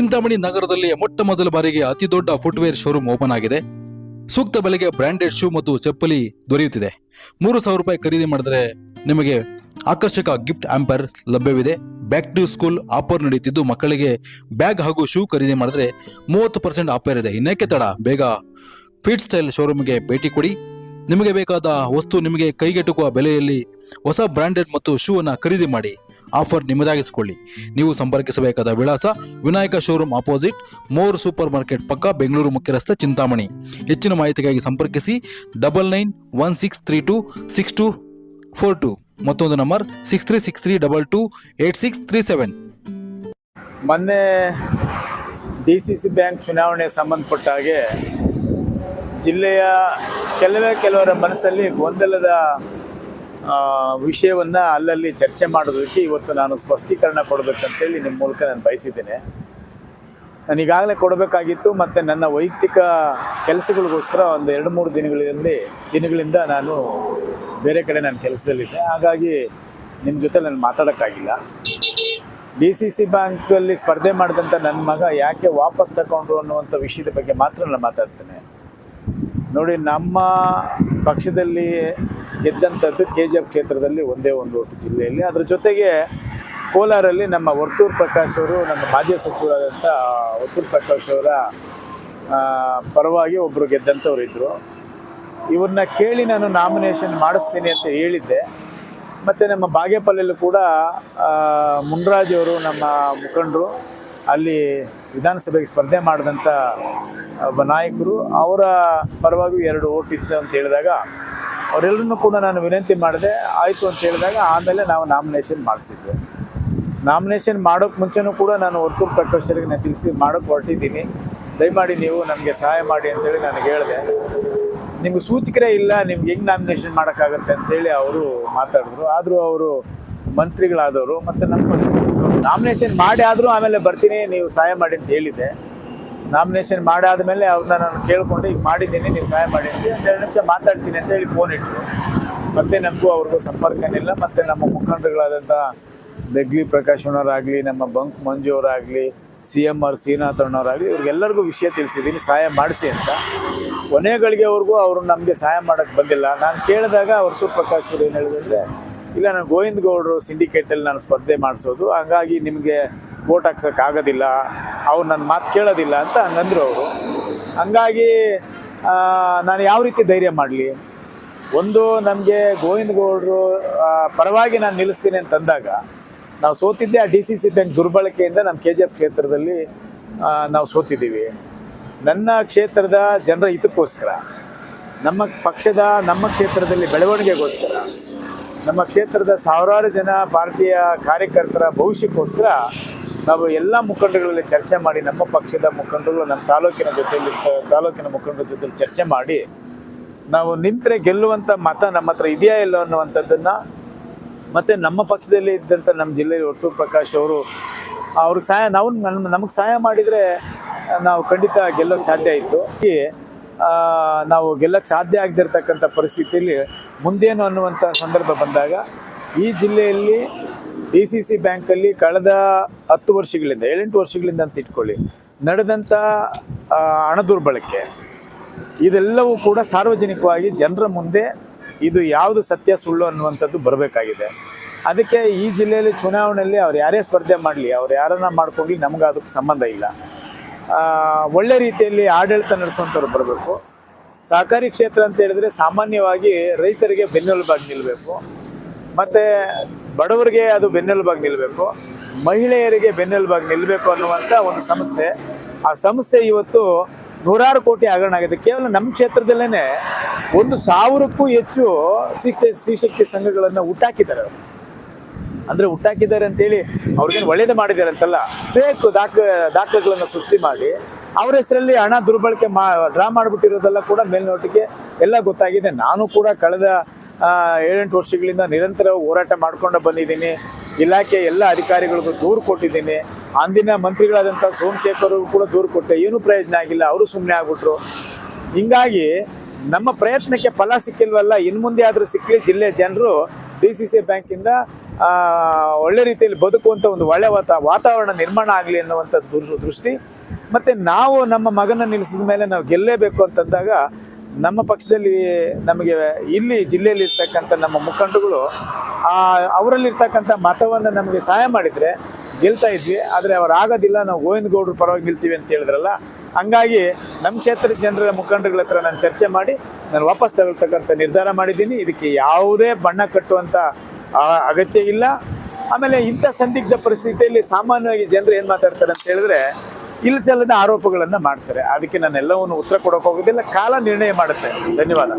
ಚಿಂತಾಮಣಿ ನಗರದಲ್ಲಿ ಮೊಟ್ಟ ಮೊದಲ ಬಾರಿಗೆ ಅತಿ ದೊಡ್ಡ ಫುಟ್ವೇರ್ ಶೋರೂಮ್ ಓಪನ್ ಆಗಿದೆ. ಸೂಕ್ತ ಬೆಲೆಗೆ ಬ್ರ್ಯಾಂಡೆಡ್ ಶೂ ಮತ್ತು ಚಪ್ಪಲಿ ದೊರೆಯುತ್ತಿದೆ. ಮೂರು ಸಾವಿರ ರೂಪಾಯಿ ಖರೀದಿ ಮಾಡಿದರೆ ನಿಮಗೆ ಆಕರ್ಷಕ ಗಿಫ್ಟ್ ಆಂಪರ್ ಲಭ್ಯವಿದೆ. ಬ್ಯಾಕ್ ಟು ಸ್ಕೂಲ್ ಆಫರ್ ನಡೆಯುತ್ತಿದ್ದು, ಮಕ್ಕಳಿಗೆ ಬ್ಯಾಗ್ ಹಾಗೂ ಶೂ ಖರೀದಿ ಮಾಡಿದ್ರೆ ಮೂವತ್ತು ಪರ್ಸೆಂಟ್ ಆಫರ್ ಇದೆ. ಇನ್ನೇಕೆ ತಡ? ಬೇಗ ಫಿಟ್ ಸ್ಟೈಲ್ ಶೋರೂಮ್ಗೆ ಭೇಟಿ ಕೊಡಿ. ನಿಮಗೆ ಬೇಕಾದ ವಸ್ತು ನಿಮಗೆ ಕೈಗೆಟುಕುವ ಬೆಲೆಯಲ್ಲಿ ಹೊಸ ಬ್ರ್ಯಾಂಡೆಡ್ ಮತ್ತು ಶೂ ಅನ್ನ ಖರೀದಿ ಮಾಡಿ. ಆಫರ್ ನಿಮ್ಮದಾಗಿಸಿಕೊಳ್ಳಿ. ನೀವು ಸಂಪರ್ಕಿಸಬೇಕಾದ ವಿಳಾಸ Vinayaka showroom opposite More supermarket ಪಕ್ಕ ಬೆಂಗಳೂರು ಮುಖ್ಯ ರಸ್ತೆ ಚಿಂತಾಮಣಿ. ಹೆಚ್ಚಿನ ಮಾಹಿತಿಗಾಗಿ ಸಂಪರ್ಕಿಸಿ double nine one six three two six two four two ಮತ್ತೊಂದು number six three six three double two eight six three seven ಮೊನ್ನೆ ಡಿ ಸಿ ಸಿ ಬ್ಯಾಂಕ್ ಚುನಾವಣೆ ಸಂಬಂಧಪಟ್ಟ ಹಾಗೆ ಜಿಲ್ಲೆಯ ಕೆಲವೇ ಕೆಲವರ ಮನಸ್ಸಲ್ಲಿ ಗೊಂದಲದ ವಿಷಯವನ್ನು ಅಲ್ಲಲ್ಲಿ ಚರ್ಚೆ ಮಾಡೋದಕ್ಕೆ ಇವತ್ತು ನಾನು ಸ್ಪಷ್ಟೀಕರಣ ಕೊಡಬೇಕಂತೇಳಿ ನಿಮ್ಮ ಮೂಲಕ ನಾನು ಬಯಸಿದ್ದೇನೆ. ನಾನು ಈಗಾಗಲೇ ಕೊಡಬೇಕಾಗಿತ್ತು ಮತ್ತು ನನ್ನ ವೈಯಕ್ತಿಕ ಕೆಲಸಗಳಿಗೋಸ್ಕರ ಒಂದು ಎರಡು ಮೂರು ದಿನಗಳಲ್ಲಿ ದಿನಗಳಿಂದ ನಾನು ಬೇರೆ ಕಡೆ ನಾನು ಕೆಲಸದಲ್ಲಿದ್ದೆ. ಹಾಗಾಗಿ ನಿಮ್ಮ ಜೊತೆ ನಾನು ಮಾತಾಡೋಕ್ಕಾಗಿಲ್ಲ. ಡಿ ಸಿ ಸಿ ಬ್ಯಾಂಕಲ್ಲಿ ಸ್ಪರ್ಧೆ ಮಾಡಿದಂಥ ನನ್ನ ಮಗ ಯಾಕೆ ವಾಪಸ್ ತಗೊಂಡ್ರು ಅನ್ನುವಂಥ ವಿಷಯದ ಬಗ್ಗೆ ಮಾತ್ರ ನಾನು ಮಾತಾಡ್ತೇನೆ. ನೋಡಿ, ನಮ್ಮ ಪಕ್ಷದಲ್ಲಿ ಗೆದ್ದಂಥದ್ದು ಕೆ ಜಿ ಎಫ್ ಕ್ಷೇತ್ರದಲ್ಲಿ ಒಂದೇ ಒಂದು ಓಟು ಜಿಲ್ಲೆಯಲ್ಲಿ. ಅದರ ಜೊತೆಗೆ ಕೋಲಾರಲ್ಲಿ ನಮ್ಮ ವರ್ತೂರ್ ಪ್ರಕಾಶ್ ಅವರು, ನಮ್ಮ ಮಾಜಿ ಸಚಿವರಾದಂಥ ವರ್ತೂರ್ ಪ್ರಕಾಶ್ ಅವರ ಪರವಾಗಿ ಒಬ್ಬರು ಗೆದ್ದಂಥವ್ರು ಇದ್ದರು ಇವ್ರನ್ನ ಕೇಳಿ ನಾನು ನಾಮಿನೇಷನ್ ಮಾಡಿಸ್ತೀನಿ ಅಂತ ಹೇಳಿದ್ದೆ. ಮತ್ತು ನಮ್ಮ ಬಾಗೇಪಲ್ಲಿಯಲ್ಲೂ ಕೂಡ ಮುನ್ರಾಜ್ ಅವರು ನಮ್ಮ ಮುಖಂಡರು, ಅಲ್ಲಿ ವಿಧಾನಸಭೆಗೆ ಸ್ಪರ್ಧೆ ಮಾಡಿದಂಥ ಒಬ್ಬ ನಾಯಕರು, ಅವರ ಪರವಾಗಿ ಎರಡು ಓಟಿತ್ತು ಅಂತ ಹೇಳಿದಾಗ ಅವರೆಲ್ಲರನ್ನೂ ಕೂಡ ನಾನು ವಿನಂತಿ ಮಾಡಿದೆ, ಆಯಿತು ಅಂತ ಹೇಳಿದಾಗ ಆಮೇಲೆ ನಾವು ನಾಮಿನೇಷನ್ ಮಾಡಿಸಿದ್ವಿ. ನಾಮಿನೇಷನ್ ಮಾಡೋಕ್ಕೆ ಮುಂಚೆನೂ ಕೂಡ ನಾನು ವರ್ತೂರು ಪ್ರಕಾಶರಿಗೆ ನಾನು ತಿಳಿಸಿ ಮಾಡೋಕ್ಕೆ ಹೊರಟಿದ್ದೀನಿ. ದಯಮಾಡಿ ನೀವು ನಮಗೆ ಸಹಾಯ ಮಾಡಿ ಅಂತೇಳಿ ನನಗೆ ಹೇಳಿದೆ. ನಿಮ್ಗೆ ಸೂಚಕರೇ ಇಲ್ಲ, ನಿಮ್ಗೆ ಹೆಂಗೆ ನಾಮಿನೇಷನ್ ಮಾಡೋಕ್ಕಾಗತ್ತೆ ಅಂತೇಳಿ ಅವರು ಮಾತಾಡಿದ್ರು. ಆದರೂ ಅವರು ಮಂತ್ರಿಗಳಾದವರು ಮತ್ತು ನಮ್ಮ ನಾಮಿನೇಷನ್ ಮಾಡಿ ಆದರೂ ಆಮೇಲೆ ಬರ್ತೀನಿ, ನೀವು ಸಹಾಯ ಮಾಡಿ ಅಂತ ಹೇಳಿದ್ದೆ. ನಾಮಿನೇಷನ್ ಮಾಡಾದ್ಮೇಲೆ ಅವ್ರನ್ನ ನಾನು ಕೇಳಿಕೊಂಡು, ಈಗ ಮಾಡಿದ್ದೀನಿ, ನೀವು ಸಹಾಯ ಮಾಡಿ. ಅಂತ ಒಂದು ಎರಡು ನಿಮಿಷ ಮಾತಾಡ್ತೀನಿ ಅಂತ ಹೇಳಿ ಫೋನ್ ಇಟ್ಟರು ಮತ್ತೆ ನಮಗೂ ಅವ್ರಿಗೂ ಸಂಪರ್ಕನಿಲ್ಲ. ಮತ್ತು ನಮ್ಮ ಮುಖಂಡರುಗಳಾದಂಥ ಬೆಗ್ಲಿ ಪ್ರಕಾಶ್ ಅವರಾಗಲಿ ನಮ್ಮ ಬಂಕ್ ಮಂಜು ಅವರಾಗಲಿ, ಸಿ ಎಂ ಆರ್ ಶ್ರೀನಾಥ್ ಅಣ್ಣವರಾಗಲಿ, ಇವ್ರಿಗೆಲ್ಲರಿಗೂ ವಿಷಯ ತಿಳಿಸಿದ್ದೀನಿ, ಸಹಾಯ ಮಾಡಿಸಿ ಅಂತ. ಕೊನೆಗಳಿಗೆ ಅವ್ರಿಗೂ ಅವರು ನಮಗೆ ಸಹಾಯ ಮಾಡೋಕ್ಕೆ ಬಂದಿಲ್ಲ. ನಾನು ಕೇಳಿದಾಗ ಹೊರತು ಪ್ರಕಾಶ್ ಅವರು ಏನು ಹೇಳಿದ್ರೆ ಇಲ್ಲ, ನಾನು ಗೋವಿಂದ ಗೌಡರು ಸಿಂಡಿಕೇಟಲ್ಲಿ ನಾನು ಸ್ಪರ್ಧೆ ಮಾಡಿಸೋದು. ಹಾಗಾಗಿ ನಿಮಗೆ ವೋಟ್ ಹಾಕ್ಸೋಕೆ ಆಗೋದಿಲ್ಲ, ಅವ್ರು ನನ್ನ ಮಾತು ಕೇಳೋದಿಲ್ಲ ಅಂತ ಹಂಗಂದ್ರು ಅವರು. ಹಂಗಾಗಿ ನಾನು ಯಾವ ರೀತಿ ಧೈರ್ಯ ಮಾಡಲಿ? ಒಂದು, ನಮಗೆ ಗೋವಿಂದ ಗೌಡರು ಪರವಾಗಿ ನಾನು ನಿಲ್ಲಿಸ್ತೀನಿ ಅಂತಂದಾಗ ನಾವು ಸೋತಿದ್ದೆ ಆ ಡಿ ಸಿ ಸಿ ಬ್ಯಾಂಕ್ ದುರ್ಬಳಕೆಯಿಂದ ನಮ್ಮ ಕೆ ಜಿ ಎಫ್ ಕ್ಷೇತ್ರದಲ್ಲಿ ನಾವು ಸೋತಿದ್ದೀವಿ. ನನ್ನ ಕ್ಷೇತ್ರದ ಜನರ ಹಿತಕ್ಕೋಸ್ಕರ, ನಮ್ಮ ಪಕ್ಷದ, ನಮ್ಮ ಕ್ಷೇತ್ರದಲ್ಲಿ ಬೆಳವಣಿಗೆಗೋಸ್ಕರ, ನಮ್ಮ ಕ್ಷೇತ್ರದ ಸಾವಿರಾರು ಜನ ಭಾರತೀಯ ಕಾರ್ಯಕರ್ತರ ಭವಿಷ್ಯಕ್ಕೋಸ್ಕರ ನಾವು ಎಲ್ಲ ಮುಖಂಡಗಳಲ್ಲಿ ಚರ್ಚೆ ಮಾಡಿ, ನಮ್ಮ ಪಕ್ಷದ ಮುಖಂಡರು, ನಮ್ಮ ತಾಲೂಕಿನ ಜೊತೆಯಲ್ಲಿ, ತಾಲೂಕಿನ ಮುಖಂಡರ ಜೊತೆಲಿ ಚರ್ಚೆ ಮಾಡಿ, ನಾವು ನಿಂತರೆ ಗೆಲ್ಲುವಂಥ ಮತ ನಮ್ಮ ಹತ್ರ ಇದೆಯಾ ಇಲ್ಲ ಅನ್ನುವಂಥದ್ದನ್ನು ಮತ್ತು ನಮ್ಮ ಪಕ್ಷದಲ್ಲಿ ಇದ್ದಂಥ ನಮ್ಮ ಜಿಲ್ಲೆಯಲ್ಲಿ ಒಟ್ಟು ಪ್ರಕಾಶ್ ಅವರು, ಅವ್ರಿಗೆ ಸಹಾಯ, ನಾವು ನಮಗೆ ಸಹಾಯ ಮಾಡಿದರೆ ನಾವು ಖಂಡಿತ ಗೆಲ್ಲೋಕ್ಕೆ ಸಾಧ್ಯ ಇತ್ತು ನಾವು ಗೆಲ್ಲಕ್ಕೆ ಸಾಧ್ಯ ಆಗದಿರ್ತಕ್ಕಂಥ ಪರಿಸ್ಥಿತಿಯಲ್ಲಿ ಮುಂದೇನು ಅನ್ನುವಂಥ ಸಂದರ್ಭ ಬಂದಾಗ ಈ ಜಿಲ್ಲೆಯಲ್ಲಿ ಡಿ ಸಿ ಸಿ ಬ್ಯಾಂಕಲ್ಲಿ ಕಳೆದ ಹತ್ತು ವರ್ಷಗಳಿಂದ, ಏಳೆಂಟು ವರ್ಷಗಳಿಂದ ಅಂತ ಇಟ್ಕೊಳ್ಳಿ ನಡೆದಂಥ ಹಣ ದುರ್ಬಳಕೆ, ಇದೆಲ್ಲವೂ ಕೂಡ ಸಾರ್ವಜನಿಕವಾಗಿ ಜನರ ಮುಂದೆ ಇದು ಯಾವುದು ಸತ್ಯ ಸುಳ್ಳು ಅನ್ನುವಂಥದ್ದು ಬರಬೇಕಾಗಿದೆ. ಅದಕ್ಕೆ ಈ ಜಿಲ್ಲೆಯಲ್ಲಿ ಚುನಾವಣೆಯಲ್ಲಿ ಅವ್ರು ಯಾರೇ ಸ್ಪರ್ಧೆ ಮಾಡಲಿ, ಅವ್ರು ಯಾರನ್ನ ಮಾಡ್ಕೊಂಡ್ಲಿ ನಮ್ಗೆ ಅದಕ್ಕೆ ಸಂಬಂಧ ಇಲ್ಲ. ಒಳ್ಳೆ ರೀತಿಯಲ್ಲಿ ಆಡಳಿತ ನಡೆಸುವಂಥವ್ರು ಬರಬೇಕು. ಸಹಕಾರಿ ಕ್ಷೇತ್ರ ಅಂತ ಹೇಳಿದ್ರೆ ಸಾಮಾನ್ಯವಾಗಿ ರೈತರಿಗೆ ಬೆನ್ನೆಲುಬಾಗಿ ನಿಲ್ಲಬೇಕು ಮತ್ತು ಬಡವರಿಗೆ ಅದು ಬೆನ್ನೆಲುಬಾಗಿ ನಿಲ್ಲಬೇಕು ಮಹಿಳೆಯರಿಗೆ ಬೆನ್ನೆಲುಬಾಗಿ ನಿಲ್ಲಬೇಕು ಅನ್ನುವಂಥ ಒಂದು ಸಂಸ್ಥೆ. ಆ ಸಂಸ್ಥೆ ಇವತ್ತು ನೂರಾರು ಕೋಟಿ ಹಗರಣ ಆಗಿದೆ. ಕೇವಲ ನಮ್ಮ ಕ್ಷೇತ್ರದಲ್ಲೇ ಒಂದು ಸಾವಿರಕ್ಕೂ ಹೆಚ್ಚು ಶಿಕ್ಷ ಶ್ರೀಶಕ್ತಿ ಸಂಘಗಳನ್ನು ಹುಟ್ಟಾಕಿದ್ದಾರೆ. ಅಂದ್ರೆ ಹುಟ್ಟಾಕಿದ್ದಾರೆ ಅಂತೇಳಿ ಅವ್ರಿಗೇನು ಒಳ್ಳೇದು ಮಾಡಿದ್ದಾರೆ ಅಂತಲ್ಲ, ಬೇಕು ದಾಖ, ದಾಖಲೆಗಳನ್ನು ಸೃಷ್ಟಿ ಮಾಡಿ. ಅವ್ರ ಹೆಸರಲ್ಲಿ ಹಣ ದುರ್ಬಳಕೆ ಮಾ, ಡ್ರಾ ಮಾಡಿಬಿಟ್ಟಿರೋದೆಲ್ಲ ಕೂಡ ಮೇಲ್ನೋಟಕ್ಕೆ ಎಲ್ಲ ಗೊತ್ತಾಗಿದೆ. ನಾನು ಕೂಡ ಕಳೆದ ಏಳೆಂಟು ವರ್ಷಗಳಿಂದ ನಿರಂತರ ಹೋರಾಟ ಮಾಡ್ಕೊಂಡು ಬಂದಿದ್ದೀನಿ. ಇಲಾಖೆ ಎಲ್ಲ ಅಧಿಕಾರಿಗಳಿಗೂ ದೂರು ಕೊಟ್ಟಿದ್ದೀನಿ. ಅಂದಿನ ಮಂತ್ರಿಗಳಾದಂಥ ಸೋಮಶೇಖರ್ ಕೂಡ ದೂರು ಕೊಟ್ಟೆ. ಏನೂ ಪ್ರಯೋಜನ ಆಗಿಲ್ಲ. ಅವರು ಸುಮ್ಮನೆ ಆಗ್ಬಿಟ್ರು. ಹಿಂಗಾಗಿ ನಮ್ಮ ಪ್ರಯತ್ನಕ್ಕೆ ಫಲ ಸಿಕ್ಕಿಲ್ವಲ್ಲ ಇನ್ನು ಮುಂದೆ ಆದರೂ ಸಿಕ್ಕಲಿ ಜಿಲ್ಲೆ ಜನರು ಡಿ ಸಿ ಸಿ ಬ್ಯಾಂಕಿಂದ ಒಳ್ಳೆ ರೀತಿಯಲ್ಲಿ ಬದುಕುವಂಥ ಒಂದು ಒಳ್ಳೆ ವಾತ, ವಾತಾವರಣ ನಿರ್ಮಾಣ ಆಗಲಿ ಅನ್ನುವಂಥ ದೃಷ್ಟಿ. ಮತ್ತು ನಾವು ನಮ್ಮ ಮಗನ ನಿಲ್ಲಿಸಿದ ಮೇಲೆ ನಾವು ಗೆಲ್ಲೇಬೇಕು ಅಂತಂದಾಗ ನಮ್ಮ ಪಕ್ಷದಲ್ಲಿ ನಮಗೆ ಇಲ್ಲಿ ಜಿಲ್ಲೆಯಲ್ಲಿ ಇರ್ತಕ್ಕಂಥ ನಮ್ಮ ಮುಖಂಡಗಳು ಆ ಅವರಲ್ಲಿರ್ತಕ್ಕಂಥ ಮತವನ್ನು ನಮಗೆ ಸಹಾಯ ಮಾಡಿದರೆ ಗೆಲ್ತಾ ಇದ್ವಿ. ಆದರೆ ಅವ್ರು ಆಗೋದಿಲ್ಲ, ನಾವು ಗೋವಿಂದ ಗೌಡ್ರ ಪರವಾಗಿ ನಿಲ್ತೀವಿ ಅಂತ ಹೇಳಿದ್ರಲ್ಲ. ಹಂಗಾಗಿ ನಮ್ಮ ಕ್ಷೇತ್ರದ ಜನರ ಮುಖಂಡಗಳ ಹತ್ರ ನಾನು ಚರ್ಚೆ ಮಾಡಿ, ನಾನು ವಾಪಸ್ ತಗೊಳ್ತಕ್ಕಂಥ ನಿರ್ಧಾರ ಮಾಡಿದ್ದೀನಿ. ಇದಕ್ಕೆ ಯಾವುದೇ ಬಣ್ಣ ಕಟ್ಟುವಂಥ ಅಗತ್ಯ ಇಲ್ಲ. ಆಮೇಲೆ ಇಂಥ ಸಂದಿಗ್ಧ ಪರಿಸ್ಥಿತಿಯಲ್ಲಿ ಸಾಮಾನ್ಯವಾಗಿ ಜನರು ಏನು ಮಾತಾಡ್ತಾರೆ ಅಂತ ಹೇಳಿದ್ರೆ ಇಲ್ಚಲ್ಲದ ಆರೋಪಗಳನ್ನು ಮಾಡ್ತಾರೆ. ಅದಕ್ಕೆ ನಾನು ಎಲ್ಲವನ್ನು ಉತ್ತರ ಕೊಡೋಕೆ ಹೋಗೋದಿಲ್ಲ ಕಾಲ ನಿರ್ಣಯ ಮಾಡುತ್ತೆ. ಧನ್ಯವಾದ.